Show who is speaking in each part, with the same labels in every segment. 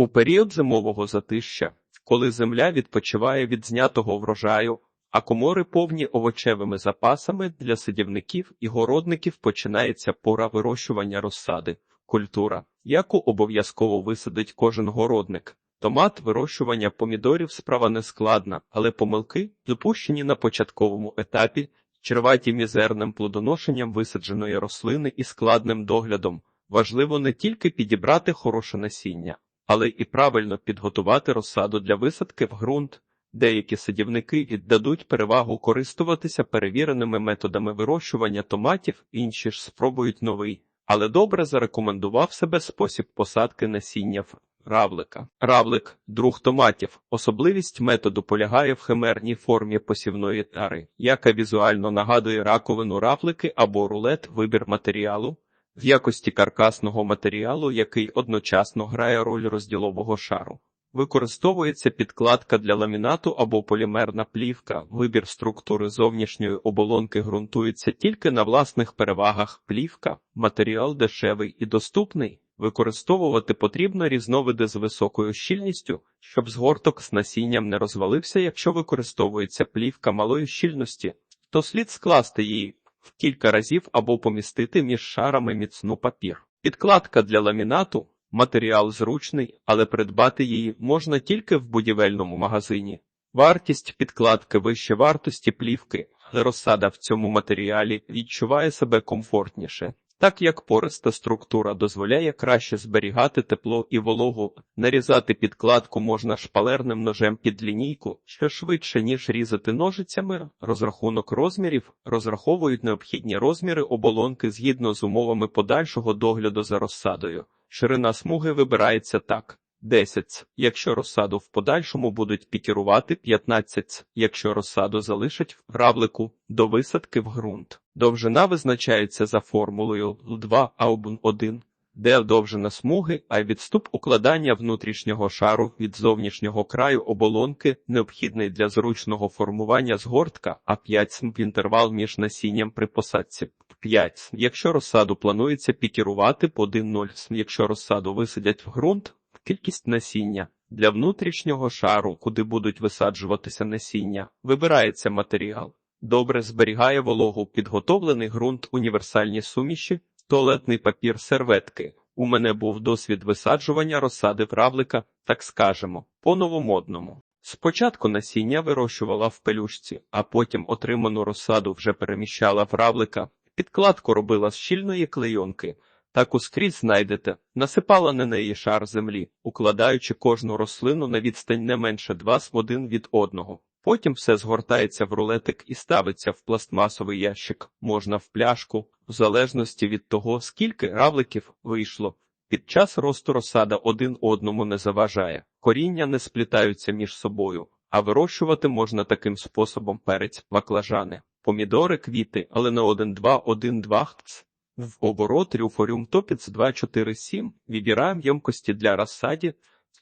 Speaker 1: У період зимового затища, коли земля відпочиває від знятого врожаю, а комори повні овочевими запасами для садівників і городників починається пора вирощування розсади, культура, яку обов'язково висадить кожен городник. Томат вирощування помідорів справа не складна, але помилки, допущені на початковому етапі, черваті мізерним плодоношенням висадженої рослини і складним доглядом, важливо не тільки підібрати хороше насіння, але і правильно підготувати розсаду для висадки в ґрунт. Деякі садівники віддадуть перевагу користуватися перевіреними методами вирощування томатів, інші ж спробують новий, але добре зарекомендував себе спосіб посадки насіння в равлика. Равлик друг томатів. Особливість методу полягає в химерній формі посівної тари, яка візуально нагадує раковину равлики або рулет вибір матеріалу. В якості каркасного матеріалу, який одночасно грає роль розділового шару. Використовується підкладка для ламінату або полімерна плівка. Вибір структури зовнішньої оболонки ґрунтується тільки на власних перевагах. Плівка, матеріал дешевий і доступний. Використовувати потрібно різновиди з високою щільністю, щоб згорток з насінням не розвалився, якщо використовується плівка малої щільності, то слід скласти її в кілька разів або помістити між шарами міцну папір. Підкладка для ламінату матеріал зручний, але придбати її можна тільки в будівельному магазині. Вартість підкладки вище вартості плівки, але розсада в цьому матеріалі відчуває себе комфортніше. Так як пориста структура дозволяє краще зберігати тепло і вологу, нарізати підкладку можна шпалерним ножем під лінійку, що швидше, ніж різати ножицями, розрахунок розмірів, розраховують необхідні розміри оболонки згідно з умовами подальшого догляду за розсадою. Ширина смуги вибирається так. 10, якщо розсаду в подальшому будуть пікірувати 15, якщо розсаду залишать в равлику до висадки в ґрунт. Довжина визначається за формулою L2 або 1, де довжина смуги, а відступ укладання внутрішнього шару від зовнішнього краю оболонки необхідний для зручного формування згортка, а 5 см інтервал між насінням при посадці. 5. Якщо розсаду планується пікірувати по 1,0 см, якщо розсаду висадять в ґрунт, Кількість насіння для внутрішнього шару, куди будуть висаджуватися насіння, вибирається матеріал. Добре зберігає вологу підготовлений ґрунт універсальні суміші, туалетний папір серветки. У мене був досвід висаджування розсади вравлика, так скажемо, по-новомодному. Спочатку насіння вирощувала в пелюшці, а потім отриману розсаду вже переміщала в равлика, підкладку робила з щільної клейонки. Таку скрізь знайдете, насипала на неї шар землі, укладаючи кожну рослину на відстань не менше 2 з один від одного. Потім все згортається в рулетик і ставиться в пластмасовий ящик, можна в пляшку, в залежності від того, скільки равликів вийшло. Під час росту розсада один одному не заважає, коріння не сплітаються між собою, а вирощувати можна таким способом перець, баклажани, помідори, квіти, але не 1-2-1-2 хц. В оборот Рюфоріум Топіц 247 вибираємо ємкості для розсаді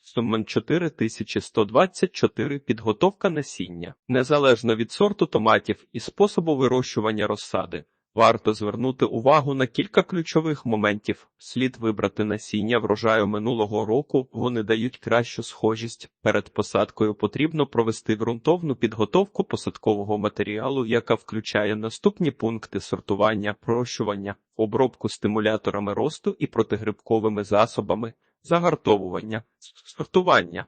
Speaker 1: Сумен 4124 підготовка насіння. Незалежно від сорту томатів і способу вирощування розсади, варто звернути увагу на кілька ключових моментів. Слід вибрати насіння врожаю минулого року, вони дають кращу схожість. Перед посадкою потрібно провести ґрунтовну підготовку посадкового матеріалу, яка включає наступні пункти сортування, прощування, обробку стимуляторами росту і протигрибковими засобами, загартовування, сортування.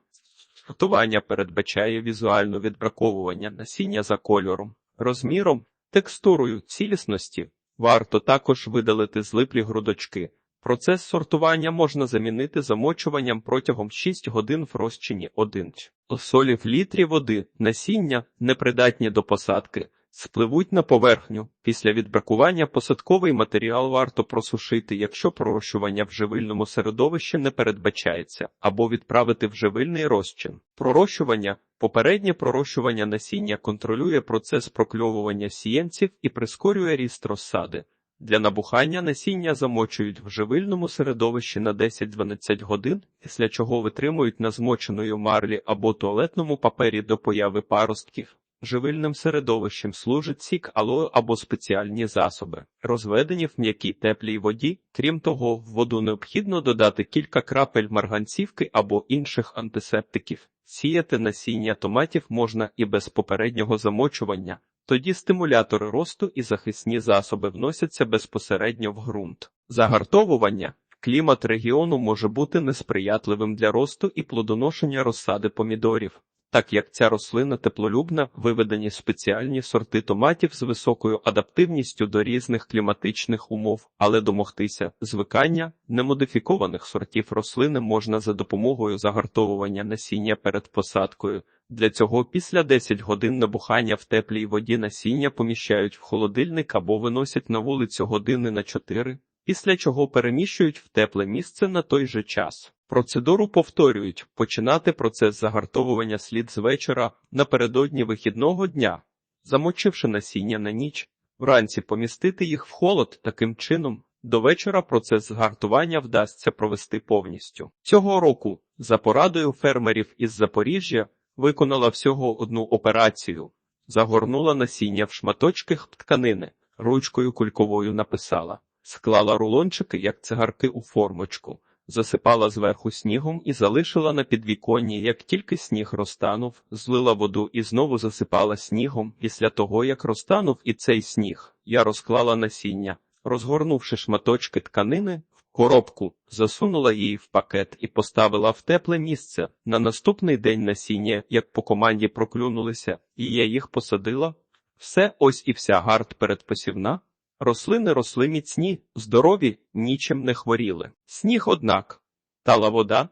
Speaker 1: Сортування передбачає візуальне відбраковування насіння за кольором, розміром, текстурою цілісності. Варто також видалити злиплі грудочки. Процес сортування можна замінити замочуванням протягом 6 годин в розчині 1 солі в літрі води, насіння, непридатні до посадки, спливуть на поверхню. Після відбракування посадковий матеріал варто просушити, якщо пророщування в живильному середовищі не передбачається, або відправити в живильний розчин. Пророщування Попереднє пророщування насіння контролює процес прокльовування сіянців і прискорює ріст розсади. Для набухання насіння замочують в живильному середовищі на 10-12 годин, після чого витримують на змоченої марлі або туалетному папері до появи паростків. Живильним середовищем служить сік алою або спеціальні засоби, розведені в м'якій теплій воді. Крім того, в воду необхідно додати кілька крапель марганцівки або інших антисептиків. Сіяти насіння томатів можна і без попереднього замочування. Тоді стимулятори росту і захисні засоби вносяться безпосередньо в ґрунт. Загартовування клімат регіону може бути несприятливим для росту і плодоношення розсади помідорів. Так як ця рослина теплолюбна, виведені спеціальні сорти томатів з високою адаптивністю до різних кліматичних умов, але домогтися звикання немодифікованих сортів рослини можна за допомогою загартовування насіння перед посадкою. Для цього після 10 годин набухання в теплій воді насіння поміщають в холодильник або виносять на вулицю години на 4, після чого переміщують в тепле місце на той же час. Процедуру повторюють. Починати процес загартовування слід з вечора напередодні вихідного дня, замочивши насіння на ніч, вранці помістити їх в холод. Таким чином. До вечора процес згартування вдасться провести повністю. Цього року, за порадою фермерів із Запоріжжя, виконала всього одну операцію, загорнула насіння в шматочки тканини, ручкою кульковою написала, склала рулончики, як цигарки у формочку засипала зверху снігом і залишила на підвіконні, як тільки сніг розтанув, злила воду і знову засипала снігом. Після того, як розтанув і цей сніг, я розклала насіння, розгорнувши шматочки тканини в коробку, засунула її в пакет і поставила в тепле місце. На наступний день насіння, як по команді проклюнулися, і я їх посадила. Все ось і вся гард передпосівна. Рослини росли міцні, здорові, нічим не хворіли. Сніг, однак, тала вода,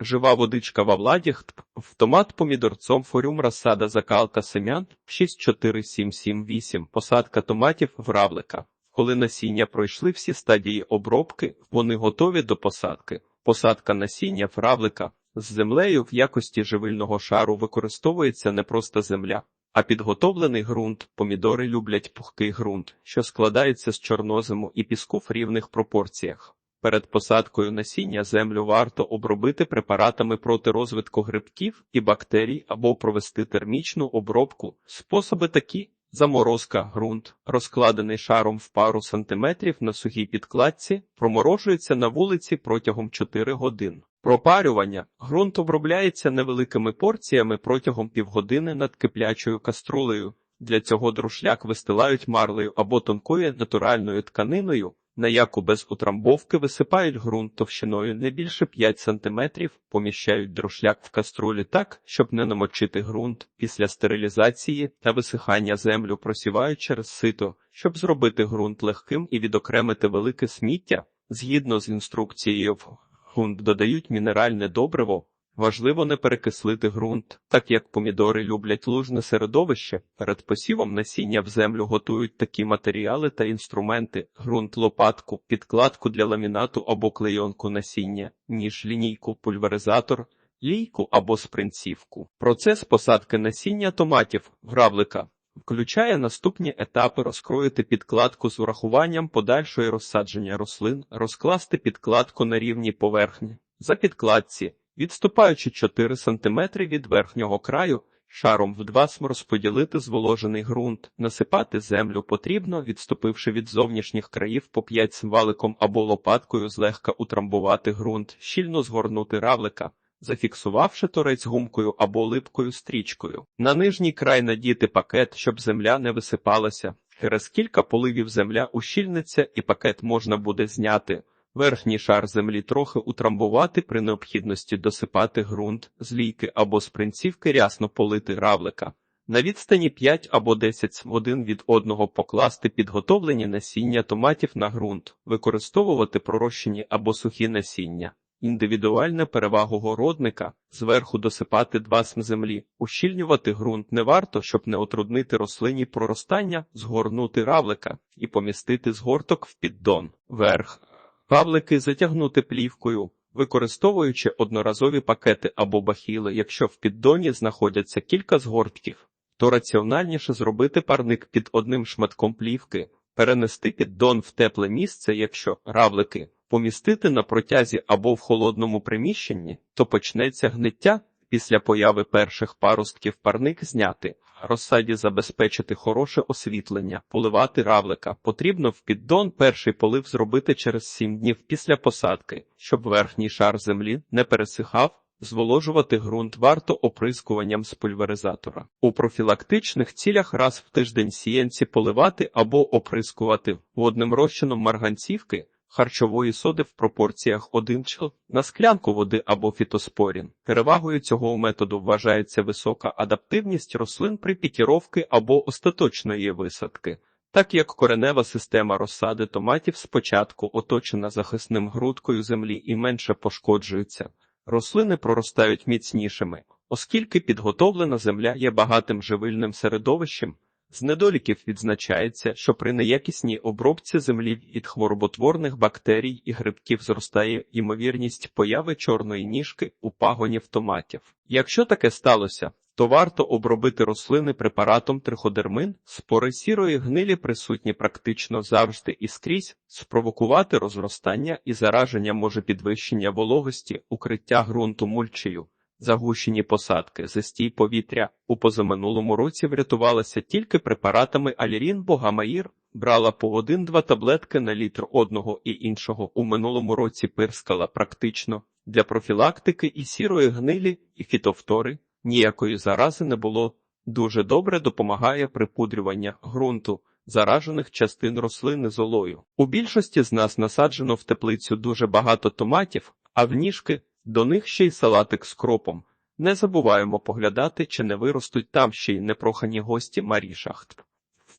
Speaker 1: жива водичка в авладіх, автомат помідорцом форюм розсада закалка семян. 64778, посадка томатів в равлика. Коли насіння пройшли всі стадії обробки, вони готові до посадки. Посадка насіння в равлика. З землею в якості живильного шару використовується не просто земля, а підготовлений ґрунт помідори люблять пухкий ґрунт, що складається з чорнозиму і піску в рівних пропорціях. Перед посадкою насіння землю варто обробити препаратами проти розвитку грибків і бактерій або провести термічну обробку. Способи такі заморозка ґрунт, розкладений шаром в пару сантиметрів на сухій підкладці, проморожується на вулиці протягом 4 годин. Пропарювання ґрунт обробляється невеликими порціями протягом півгодини над киплячою каструлею. Для цього друшляк вистилають марлею або тонкою натуральною тканиною, на яку без утрамбовки висипають ґрунт товщиною не більше 5 см, поміщають друшляк в каструлі так, щоб не намочити ґрунт. Після стерилізації та висихання землю просівають через сито, щоб зробити ґрунт легким і відокремити велике сміття згідно з інструкцією в ґрунт додають мінеральне добриво. Важливо не перекислити ґрунт, так як помідори люблять лужне середовище. Перед посівом насіння в землю готують такі матеріали та інструменти: ґрунт, лопатку, підкладку для ламінату або клейонку насіння, ніж лінійку, пульверизатор, лійку або спринцівку. Процес посадки насіння томатів, гравлика. Включає наступні етапи розкроїти підкладку з урахуванням подальшої розсадження рослин, розкласти підкладку на рівній поверхні. За підкладці, відступаючи 4 см від верхнього краю, шаром в два см розподілити зволожений ґрунт, насипати землю потрібно, відступивши від зовнішніх країв по 5 см валиком або лопаткою злегка утрамбувати ґрунт, щільно згорнути равлика зафіксувавши торець гумкою або липкою стрічкою. На нижній край надіти пакет, щоб земля не висипалася. Через кілька поливів земля ущільниться і пакет можна буде зняти. Верхній шар землі трохи утрамбувати при необхідності досипати ґрунт з лійки або з принцівки рясно полити равлика. На відстані 5 або 10 годин від одного покласти підготовлені насіння томатів на ґрунт, використовувати пророщені або сухі насіння. Індивідуальна перевагу городника зверху досипати два см землі, ущільнювати ґрунт не варто, щоб не отруднити рослині проростання, згорнути равлика і помістити згорток в піддон. Верх равлики затягнути плівкою, використовуючи одноразові пакети або бахіли, якщо в піддоні знаходяться кілька згортків, то раціональніше зробити парник під одним шматком плівки, перенести піддон в тепле місце, якщо равлики помістити на протязі або в холодному приміщенні, то почнеться гниття, Після появи перших паростків парник зняти, розсаді забезпечити хороше освітлення, поливати равлика. Потрібно в піддон перший полив зробити через 7 днів після посадки, щоб верхній шар землі не пересихав. Зволожувати ґрунт варто оприскуванням з пульверизатора. У профілактичних цілях раз в тиждень сіянці поливати або оприскувати водним розчином марганцівки, харчової соди в пропорціях 1 чл на склянку води або фітоспорін. Перевагою цього методу вважається висока адаптивність рослин при пікіровки або остаточної висадки. Так як коренева система розсади томатів спочатку оточена захисним грудкою землі і менше пошкоджується, рослини проростають міцнішими, оскільки підготовлена земля є багатим живильним середовищем. З недоліків відзначається, що при неякісній обробці землі від хвороботворних бактерій і грибків зростає ймовірність появи чорної ніжки у пагонів томатів. Якщо таке сталося, то варто обробити рослини препаратом триходермин, спори сірої гнилі присутні практично завжди і скрізь, спровокувати розростання і зараження може підвищення вологості, укриття ґрунту мульчею. Загущені посадки, застій повітря у позаминулому році врятувалася тільки препаратами Алірін Богамаїр, брала по один-два таблетки на літр одного і іншого. У минулому році пирскала практично для профілактики і сірої гнилі, і фітовтори. Ніякої зарази не було. Дуже добре допомагає припудрювання ґрунту, заражених частин рослини золою. У більшості з нас насаджено в теплицю дуже багато томатів, а в ніжки до них ще й салатик з кропом. Не забуваємо поглядати, чи не виростуть там ще й непрохані гості Марі Шахт.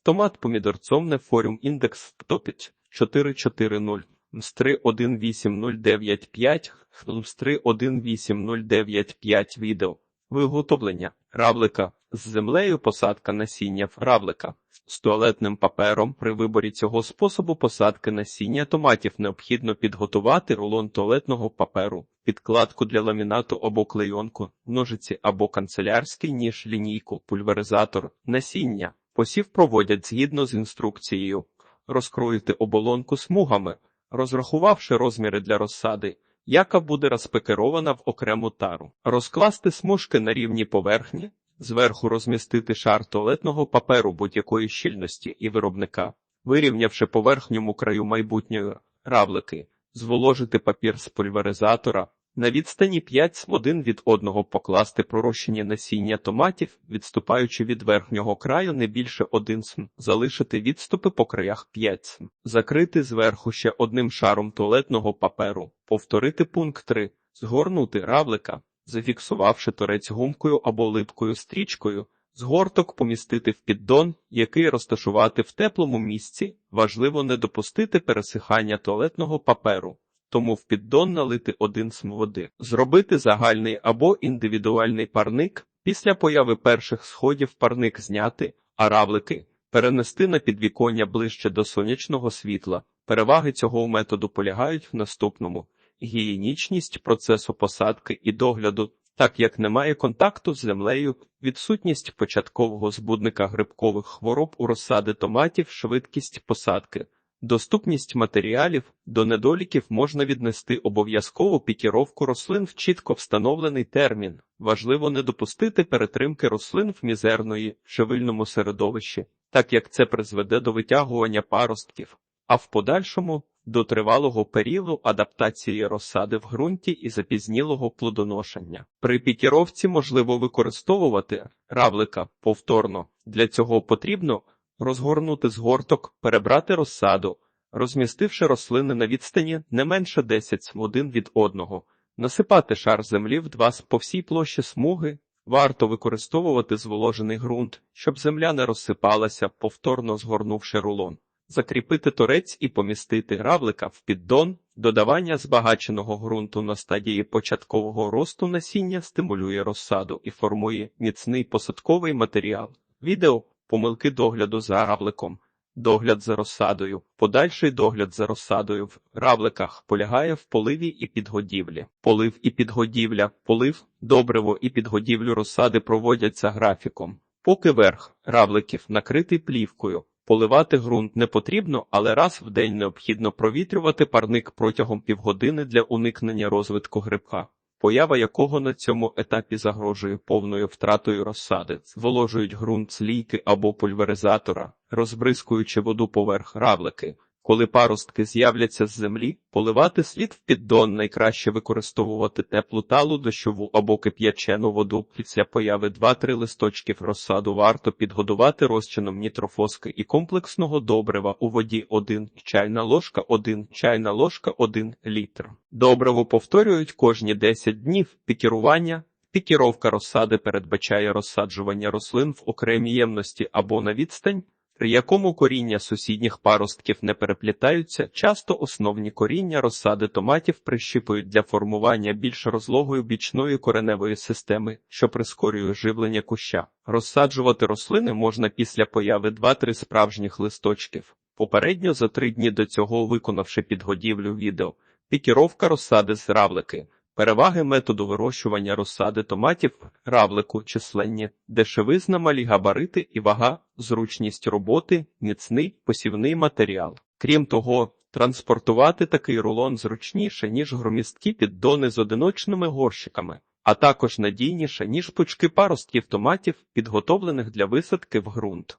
Speaker 1: Томат помідорцом не форум індекс топіт 440, МС3 18095, МС3 18095 відео. Виготовлення равлика з землею посадка насіння в равлика. З туалетним папером при виборі цього способу посадки насіння томатів необхідно підготувати рулон туалетного паперу, підкладку для ламінату або клейонку, ножиці або канцелярський ніж, лінійку, пульверизатор, насіння. Посів проводять згідно з інструкцією. Розкроїти оболонку смугами, розрахувавши розміри для розсади, яка буде розпекерована в окрему тару, розкласти смужки на рівні поверхні, зверху розмістити шар туалетного паперу будь-якої щільності і виробника, вирівнявши поверхньому краю майбутньої равлики, зволожити папір з пульверизатора, на відстані 5 см один від одного покласти пророщені насіння томатів, відступаючи від верхнього краю не більше 1 см, залишити відступи по краях 5 см, закрити зверху ще одним шаром туалетного паперу, повторити пункт 3, згорнути равлика, зафіксувавши торець гумкою або липкою стрічкою, згорток помістити в піддон, який розташувати в теплому місці, важливо не допустити пересихання туалетного паперу тому в піддон налити один см води, зробити загальний або індивідуальний парник, після появи перших сходів парник зняти, а равлики перенести на підвіконня ближче до сонячного світла. Переваги цього методу полягають в наступному гігієнічність процесу посадки і догляду, так як немає контакту з землею, відсутність початкового збудника грибкових хвороб у розсади томатів, швидкість посадки. Доступність матеріалів до недоліків можна віднести обов'язкову пікіровку рослин в чітко встановлений термін. Важливо не допустити перетримки рослин в мізерної живильному середовищі, так як це призведе до витягування паростків, а в подальшому до тривалого періоду адаптації розсади в ґрунті і запізнілого плодоношення. При пікіровці можливо використовувати равлика повторно. Для цього потрібно розгорнути згорток, перебрати розсаду, розмістивши рослини на відстані не менше 10 см один від одного, насипати шар землі в два по всій площі смуги. Варто використовувати зволожений ґрунт, щоб земля не розсипалася, повторно згорнувши рулон, закріпити торець і помістити равлика в піддон. Додавання збагаченого ґрунту на стадії початкового росту насіння стимулює розсаду і формує міцний посадковий матеріал. Відео помилки догляду за равликом, догляд за розсадою, подальший догляд за розсадою в равликах полягає в поливі і підгодівлі. Полив і підгодівля, полив, добриво і підгодівлю розсади проводяться графіком. Поки верх равликів накритий плівкою. Поливати ґрунт не потрібно, але раз в день необхідно провітрювати парник протягом півгодини для уникнення розвитку грибка. Поява якого на цьому етапі загрожує повною втратою розсади, зволожують ґрунт з лійки або пульверизатора, розбризкуючи воду поверх равлики. Коли паростки з'являться з землі, поливати слід в піддон найкраще використовувати теплу талу, дощову або кип'ячену воду. Після появи 2-3 листочків розсаду варто підгодувати розчином нітрофоски і комплексного добрива у воді 1 чайна ложка 1 чайна ложка 1 літр. Добриво повторюють кожні 10 днів пікірування. Пікіровка розсади передбачає розсаджування рослин в окремій ємності або на відстань, при якому коріння сусідніх паростків не переплітаються, часто основні коріння розсади томатів прищіпують для формування більш розлогої бічної кореневої системи, що прискорює живлення куща. Розсаджувати рослини можна після появи 2-3 справжніх листочків. Попередньо за три дні до цього виконавши підгодівлю відео, пікіровка розсади з равлики. Переваги методу вирощування розсади томатів, равлику, численні, дешевизна, малі габарити і вага, зручність роботи, міцний посівний матеріал. Крім того, транспортувати такий рулон зручніше, ніж громісткі піддони з одиночними горщиками, а також надійніше, ніж пучки паростків томатів, підготовлених для висадки в ґрунт.